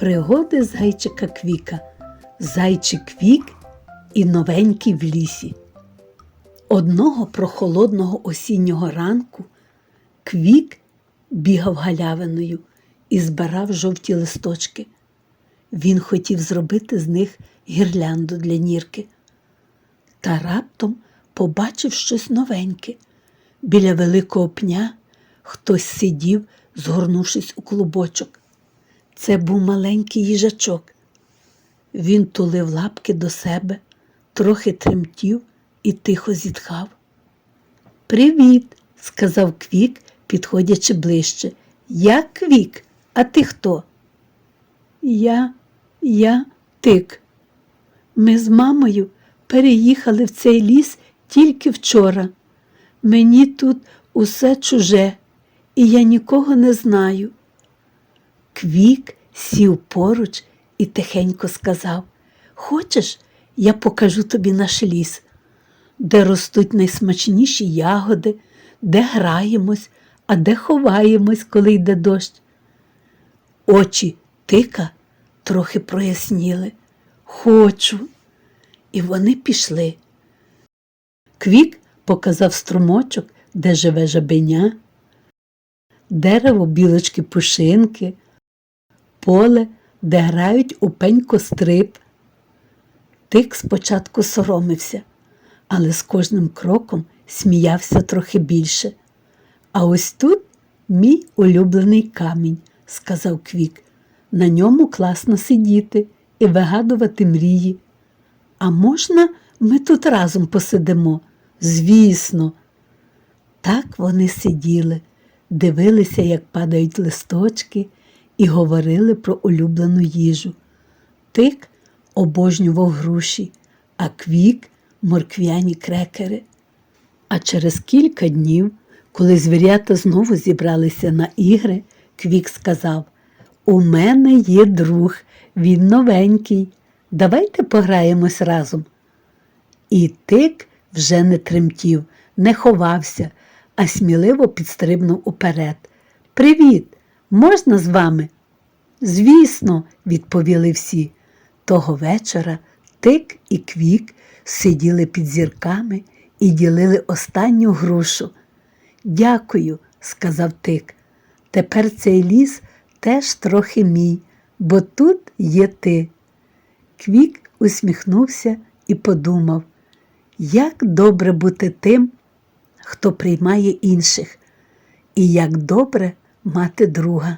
Пригоди зайчика Квіка. Зайчик Квік і новенький в лісі. Одного прохолодного осіннього ранку Квік бігав галявиною і збирав жовті листочки. Він хотів зробити з них гірлянду для нірки. Та раптом побачив щось новеньке. Біля великого пня хтось сидів, згорнувшись у клубочок. Це був маленький їжачок. Він тулив лапки до себе, трохи тремтів і тихо зітхав. Привіт, сказав Квік, підходячи ближче. Я Квік, а ти хто? Я, я тик. Ми з мамою переїхали в цей ліс тільки вчора. Мені тут усе чуже, і я нікого не знаю. Квік сів поруч і тихенько сказав: Хочеш, я покажу тобі наш ліс, де ростуть найсмачніші ягоди, де граємось, а де ховаємось, коли йде дощ. Очі тика трохи проясніли. Хочу. І вони пішли. Квік показав струмочок, де живе жабеня, дерево білочки пушинки, поле, де грають у пень костриб. Тик спочатку соромився, але з кожним кроком сміявся трохи більше. А ось тут мій улюблений камінь, сказав Квік. На ньому класно сидіти і вигадувати мрії. А можна ми тут разом посидимо? Звісно. Так вони сиділи, дивилися, як падають листочки, і говорили про улюблену їжу. Тик обожнював груші, а квік морквяні крекери. А через кілька днів, коли звірята знову зібралися на ігри, Квік сказав: У мене є друг, він новенький. Давайте пограємось разом. І тик вже не тремтів, не ховався, а сміливо підстрибнув уперед. Привіт! Можна з вами? Звісно, відповіли всі. Того вечора тик і квік сиділи під зірками і ділили останню грушу. Дякую, сказав тик. Тепер цей ліс теж трохи мій, бо тут є ти. Квік усміхнувся і подумав, як добре бути тим, хто приймає інших, і як добре мати друга.